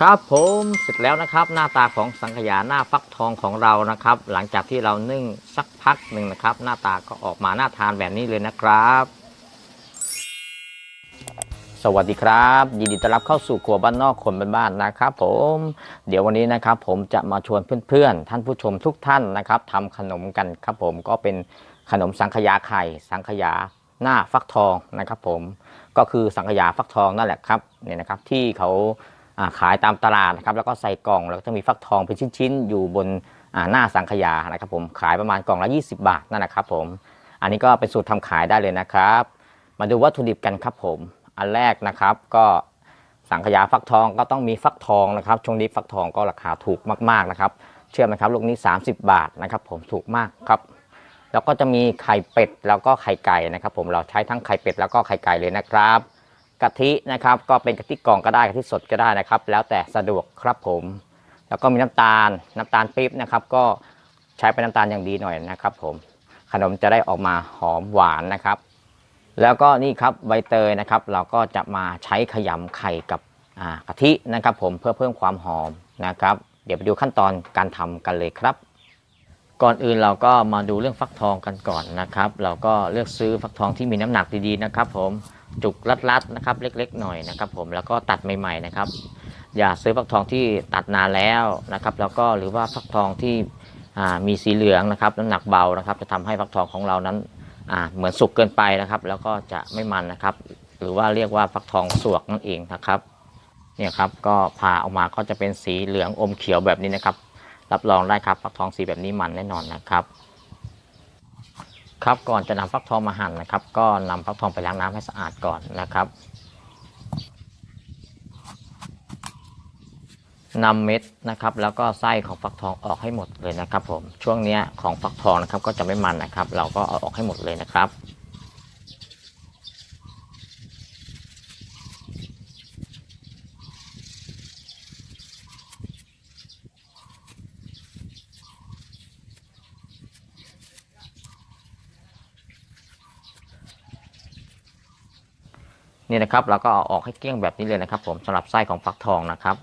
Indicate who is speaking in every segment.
Speaker 1: ครับผมเสร็จแล้วนะครับ หน้าตาของสังขยาหน้าฟักทองของเรานะครับ หลังจากที่เรานึ่งสักพักหนึ่งนะครับ หน้าตาก็ออกมาหน่าทานแบบนี้เลยนะครับ สวัสดีครับ ยินดีต้อนรับเข้าสู่ครัวบ้านนอกคนบ้านๆนะครับ ผม เดี๋ยววันนี้นะครับผมจะมาชวนเพื่อนๆ ท่านผู้ชมทุกท่านนะครับทำขนมกันครับผมก็เป็นขนมสังขยาไข่สังขยาหน้าฟักทองนะครับ ผมก็คือสังขยาฟักทองนั่นแหละครับเนี่ยนะครับที่เขา ขายตามตลาดนะครับแล้วก็ใส่กล่องแล้วก็จะมีฟักทองเป็นชิ้นๆ อยู่บนหน้าสังขยานะครับผมขายประมาณกล่องละ 20 บาทนั่นนะครับผมอันนี้ก็เป็นสูตรทำขายได้เลยนะครับ มาดูวัตถุดิบกันครับผม อันแรกนะครับก็สังขยาฟักทองก็ต้องมีฟักทองนะครับช่วงนี้ฟักทองก็ราคาถูกมากๆนะครับ เชื่อไหมครับลูกนี้ 30 บาทนะครับ ผมถูกมากครับ แล้วก็จะมีไข่เป็ดแล้วก็ไข่ไก่นะครับ ผมเราใช้ทั้งไข่เป็ดแล้วก็ไข่ไก่เลยนะครับ กะทินะครับก็เป็นกะทิกล่องก็ได้กะทิสดก็ได้นะครับ แล้วแต่สะดวกครับผม แล้วก็มีน้ำตาลน้ำตาลปี๊บนะครับ ก็ใช้เป็นน้ำตาลอย่างดีหน่อยนะครับ ผมขนมจะได้ออกมาหอมหวานนะครับ แล้วก็นี่ครับใบเตยนะครับ เราก็จะมาใช้ขยำไข่กับกะทินะครับ ผมเพื่อเพิ่มความหอมนะครับ เดี๋ยวไปดูขั้นตอนการทำกันเลยครับก่อนอื่นเราก็มาดูเรื่องฟักทองกันก่อนนะครับ เราก็เลือกซื้อฟักทองที่มีน้ำหนักดีๆนะครับ ผม จุกรัดๆนะครับ เล็ก ๆ หน่อยนะครับ ผมแล้วก็ตัดใหม่ ๆนะครับ อย่าซื้อฟักทองที่ตัดนานแล้วนะครับ แล้วก็หรือว่าฟักทองที่มีสีเหลืองนะครับน้ำหนักเบานะครับ จะทำให้ฟักทองของเรานั้นเหมือนสุกเกินไปนะครับ แล้วก็จะไม่มันนะครับ หรือว่าเรียกว่าฟักทองสวกนั่นเองนะครับเนี่ยครับก็ผ่าออกมาก็จะเป็นสีเหลืองอมเขียวแบบนี้นะครับ รับรองได้ครับฟักทองสีแบบนี้มันแน่นอนนะครับ ครับก่อนจะนำฟักทองมาหั่นนะครับ ก็นำฟักทองไปล้างน้ำให้สะอาดก่อนนะครับนำเม็ดนะครับ แล้วก็ไส้ของฟักทองออกให้หมดเลยนะครับ ผมช่วงเนี้ยของฟักทองนะครับก็จะไม่มันนะครับ เราก็เอาออกให้หมดเลยนะครับ นี่นะครับเราก็เอาออกให้เกลี้ยงแบบนี้เลยนะครับ ผมสำหรับไส้ของฟักทองนะครับ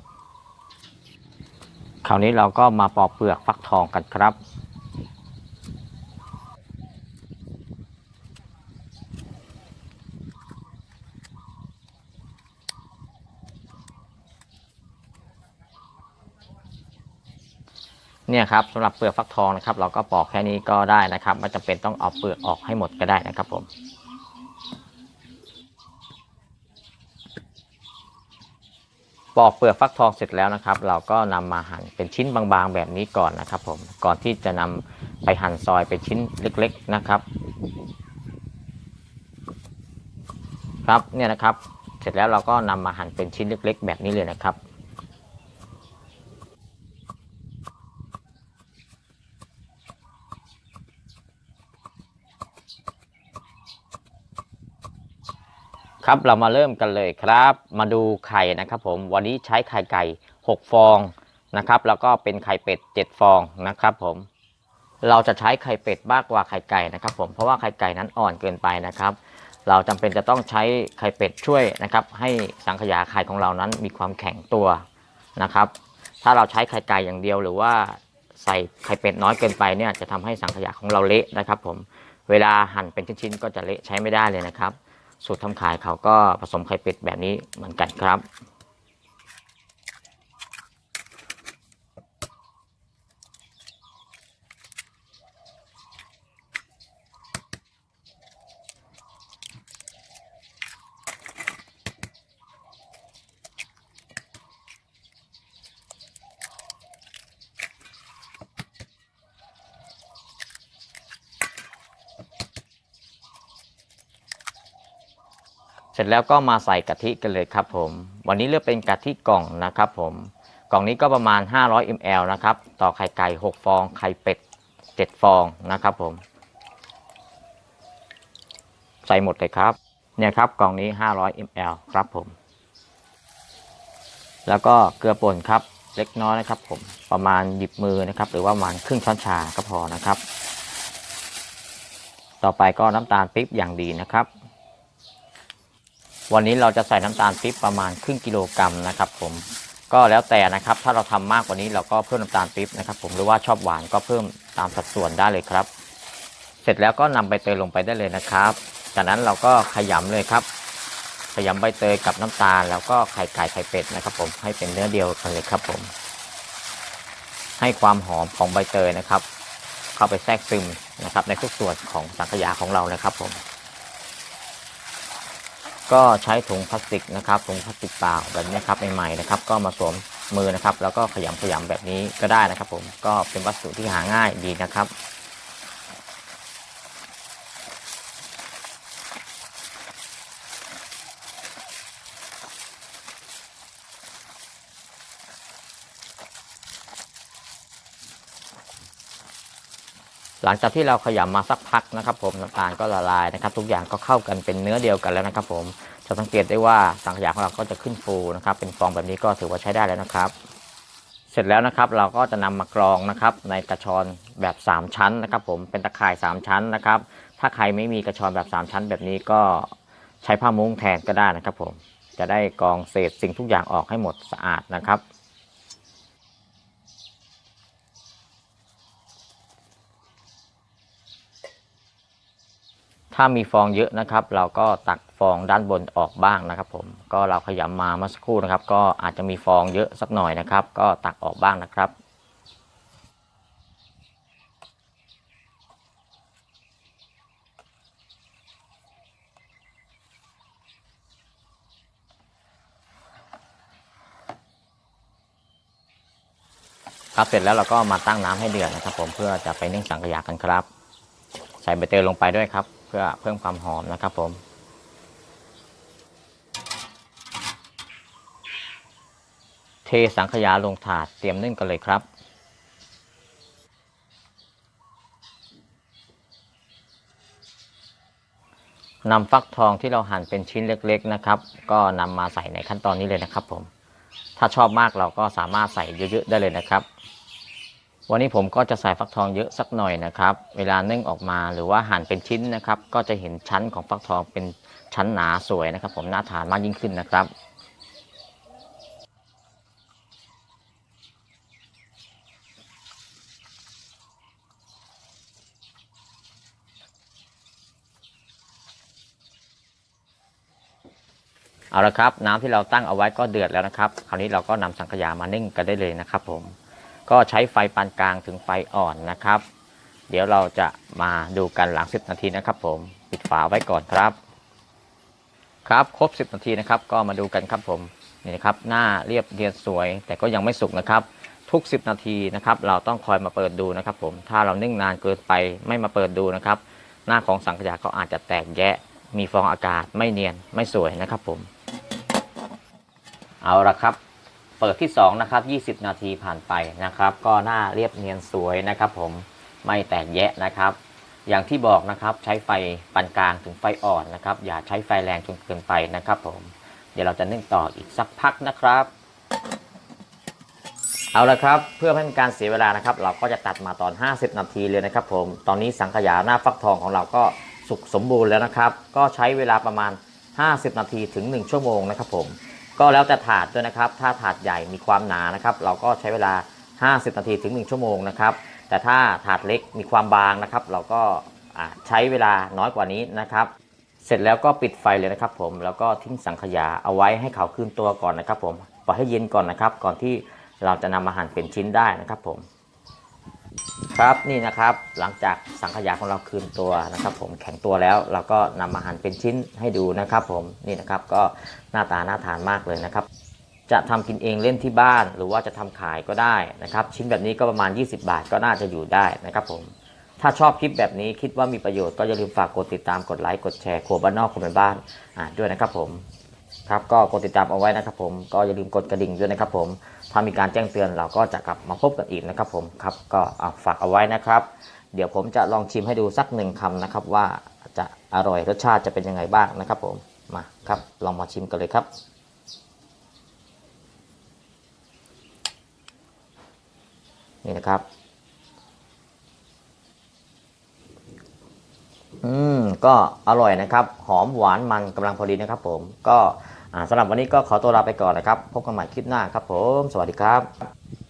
Speaker 1: คราวนี้เราก็มาปอกเปลือกฟักทองกันครับเนี่ยครับสำหรับเปลือกฟักทองนะครับ เราก็ปอกแค่นี้ก็ได้นะครับ ไม่จำเป็นต้องเอาเปลือกออกให้หมดก็ได้นะครับผม ปอกเปลือกฟักทองเสร็จแล้วนะครับ เราก็นำมาหั่นเป็นชิ้นบางๆแบบนี้ก่อนนะครับผมก่อนที่จะนำไปหั่นซอยเป็นชิ้นเล็กๆนะครับ ครับเนี่ยนะครับ เสร็จแล้วเราก็นำมาหั่นเป็นชิ้นเล็ก ๆ แบบนี้เลยนะครับ ครับเรามาเริ่มกันเลยครับ มาดูไข่นะครับ ผมวันนี้ใช้ไข่ไก่ 6 ฟองนะครับ แล้วก็เป็นไข่เป็ด 7 ฟองนะครับ ผม เราจะใช้ไข่เป็ดมากกว่าไข่ไก่นะครับ ผมเพราะว่าไข่ไก่นั้นอ่อนเกินไปนะครับ เราจำเป็นจะต้องใช้ไข่เป็ดช่วยนะครับ ให้สังขยาไข่ของเรานั้นมีความแข็งตัวนะครับ ถ้าเราใช้ไข่ไก่อย่างเดียวหรือว่าใส่ไข่เป็ดน้อยเกินไปเนี่ยจะทำให้สังขยาของเราเละนะครับ ผมเวลาหั่นเป็นชิ้นๆก็จะเละใช้ไม่ได้เลยนะครับ สูตรทำขายเขาก็ผสมไข่เป็ดแบบนี้เหมือนกันครับ เสร็จแล้วก็มาใส่กะทิกันเลยครับผม วันนี้เลือกเป็นกะทิกล่องนะครับผมกล่องนี้ก็ประมาณ 500 ml นะครับ ต่อไข่ไก่ 6 ฟอง ไข่เป็ด 7 ฟองนะครับผม ใส่หมดเลยครับ เนี่ยครับกล่องนี้ 500 ml ครับผม แล้วก็เกลือป่นครับ เล็กน้อยนะครับผม ประมาณหยิบมือนะครับ หรือว่าประมาณครึ่งช้อนชาก็พอนะครับ ต่อไปก็น้ำตาลปี๊บอย่างดีนะครับ วันนี้เราจะใส่น้ำตาลปี๊บประมาณครึ่งกิโลกรัมนะครับ ผมก็แล้วแต่นะครับ ถ้าเราทำมากกว่านี้เราก็เพิ่มน้ำตาลปี๊บนะครับ ผมหรือว่าชอบหวานก็เพิ่มตามสัดส่วนได้เลยครับ เสร็จแล้วก็นำใบเตยลงไปได้เลยนะครับ จากนั้นเราก็ขยำเลยครับ ขยำใบเตยกับน้ำตาล แล้วก็ไข่ไก่ไข่เป็ดนะครับ ผมให้เป็นเนื้อเดียวกันเลยครับผม ให้ความหอมของใบเตยนะครับ เข้าไปแทรกซึมนะครับ ในทุกส่วนของสังขยาของเรานะครับผม ก็ใช้ถุงพลาสติกนะครับถุงพลาสติกเปล่าแบบนี้ครับใหม่ๆนะครับ ก็มาสวมมือนะครับ แล้วก็ขยำขยำแบบนี้ก็ได้นะครับ ผมก็เป็นวัสดุที่หาง่ายดีนะครับ หลังจากที่เราขยำมาสักพักนะครับ ผมน้ำตาลก็ละลายนะครับ ทุกอย่างก็เข้ากันเป็นเนื้อเดียวกันแล้วนะครับ ผมจะสังเกตได้ว่าสังขยาของเราก็จะขึ้นฟูนะครับ เป็นฟองแบบนี้ก็ถือว่าใช้ได้แล้วนะครับ เสร็จแล้วนะครับ เราก็จะนำมากรองนะครับ ในกระชอนแบบ 3 ชั้นนะครับ ผมเป็นตะข่าย 3 ชั้นนะครับ ถ้าใครไม่มีกระชอนแบบ 3 ชั้น แบบนี้ก็ใช้ผ้ามุ้งแทนก็ได้นะครับ ผมจะได้กรองเศษสิ่งทุกอย่างออกให้หมดสะอาดนะครับ ถ้ามีฟองเยอะนะครับ เราก็ตักฟองด้านบนออกบ้างนะครับ ผมก็เราขยำมาเมื่อสักครู่นะครับ ก็อาจจะมีฟองเยอะสักหน่อยนะครับ ก็ตักออกบ้างนะครับครับเสร็จแล้วเราก็มาตั้งน้ำให้เดือดนะครับ ผมเพื่อจะไปนึ่งสังขยากันครับ ใส่ใบเตยลงไปด้วยครับ พื่อเพิ่มความหอมนะครับผม เทสังขยาลงถาดเตรียมนึ่งกันเลยครับนำฟักทองที่เราหั่นเป็นชิ้นเล็กๆนะครับ ก็นำมาใส่ในขั้นตอนนี้เลยนะครับผม ถ้าชอบมากเราก็สามารถใส่เยอะๆได้เลยนะครับ วันนี้ผมก็จะใส่ฟักทองเยอะสักหน่อยนะครับ เวลานึ่งออกมาหรือว่าหั่นเป็นชิ้นนะครับ ก็จะเห็นชั้นของฟักทองเป็นชั้นหนาสวยนะครับ ผมน่าทานมากยิ่งขึ้นนะครับเอาละครับ น้ำที่เราตั้งเอาไว้ก็เดือดแล้วนะครับ คราวนี้เราก็นำสังขยามานึ่งกันได้เลยนะครับผม ก็ใช้ไฟปานกลางถึงไฟอ่อนนะครับ เดี๋ยวเราจะมาดูกันหลัง 10 นาทีนะครับ ผมปิดฝาไว้ก่อนครับ ครับครบ 10 นาทีนะครับ ก็มาดูกันครับผมนี่นะครับหน้าเรียบเรียนสวย แต่ก็ยังไม่สุกนะครับ ทุก 10 นาทีนะครับ เราต้องคอยมาเปิดดูนะครับ ผมถ้าเรานึ่งนานเกินไปไม่มาเปิดดูนะครับ หน้าของสังขยาก็อาจจะแตกแยะ มีฟองอากาศไม่เนียนไม่สวยนะครับ ผม เอาละครับ เปิดที่ 2 นะครับ 20 นาทีผ่านไปนะครับ ก็หน้าเรียบเนียนสวยนะครับผมไม่แตกแยะนะครับ อย่างที่บอกนะครับใช้ไฟปานกลางถึงไฟอ่อนนะครับ อย่าใช้ไฟแรงจนเกินไปนะครับผมเดี๋ยวเราจะนึ่งต่ออีกสักพักนะครับ เอาละครับ เพื่อไม่เป็นการเสียเวลานะครับ เราก็จะตัดมาตอน 50 นาทีเลยนะครับ ผมตอนนี้สังขยาหน้าฟักทองของเราก็สุกสมบูรณ์แล้วนะครับ ก็ใช้เวลาประมาณ 50 นาทีถึง 1 ชั่วโมงนะครับผม ก็แล้วแต่ถาดด้วยนะครับ ถ้าถาดใหญ่มีความหนานะครับ เราก็ใช้เวลา 50 นาทีถึง 1 ชั่วโมงนะครับ แต่ถ้าถาดเล็กมีความบางนะครับ เราก็ใช้เวลาน้อยกว่านี้นะครับ เสร็จแล้วก็ปิดไฟเลยนะครับผม แล้วก็ทิ้งสังขยาเอาไว้ให้เขาคืนตัวก่อนนะครับ ผม ปล่อยให้เย็นก่อนนะครับ ก่อนที่เราจะนำมาหั่นเป็นชิ้นได้นะครับผม ครับนี่นะครับหลังจากสังขยาของเราคืนตัวนะครับ ผมแข็งตัวแล้วเราก็นำมาหั่นเป็นชิ้นให้ดูนะครับ ผมนี่นะครับก็หน้าตาน่าทานมากเลยนะครับ จะทำกินเองเล่นที่บ้าน หรือว่าจะทำขายก็ได้นะครับ ชิ้นแบบนี้ก็ประมาณ 20 บาทก็น่าจะอยู่ได้นะครับ ผม ถ้าชอบคลิปแบบนี้คิดว่ามีประโยชน์ก็อย่าลืมฝากกดติดตามกดไลค์กดแชร์ครัวบ้านนอกคนเป็นบ้านอ่าด้วยนะครับ ผม ครับก็กดติดตามเอาไว้นะครับผมก็อย่าลืมกดกระดิ่งด้วยนะครับผมถ้ามีการแจ้งเตือนเราก็จะกลับมาพบกันอีกนะครับผมครับก็ฝากเอาไว้นะครับ เดี๋ยวผมจะลองชิมให้ดูสักหนึ่งคำนะครับว่าจะอร่อยรสชาติจะเป็นยังไงบ้างนะครับผมมาครับลองมาชิมกันเลยครับนี่นะครับ อืม ก็อร่อยนะครับ หอมหวานมันกำลังพอดีนะครับผม ก็ สำหรับวันนี้ก็ขอตัวลาไปก่อนนะครับ พบกันใหม่คลิปหน้าครับผม สวัสดีครับ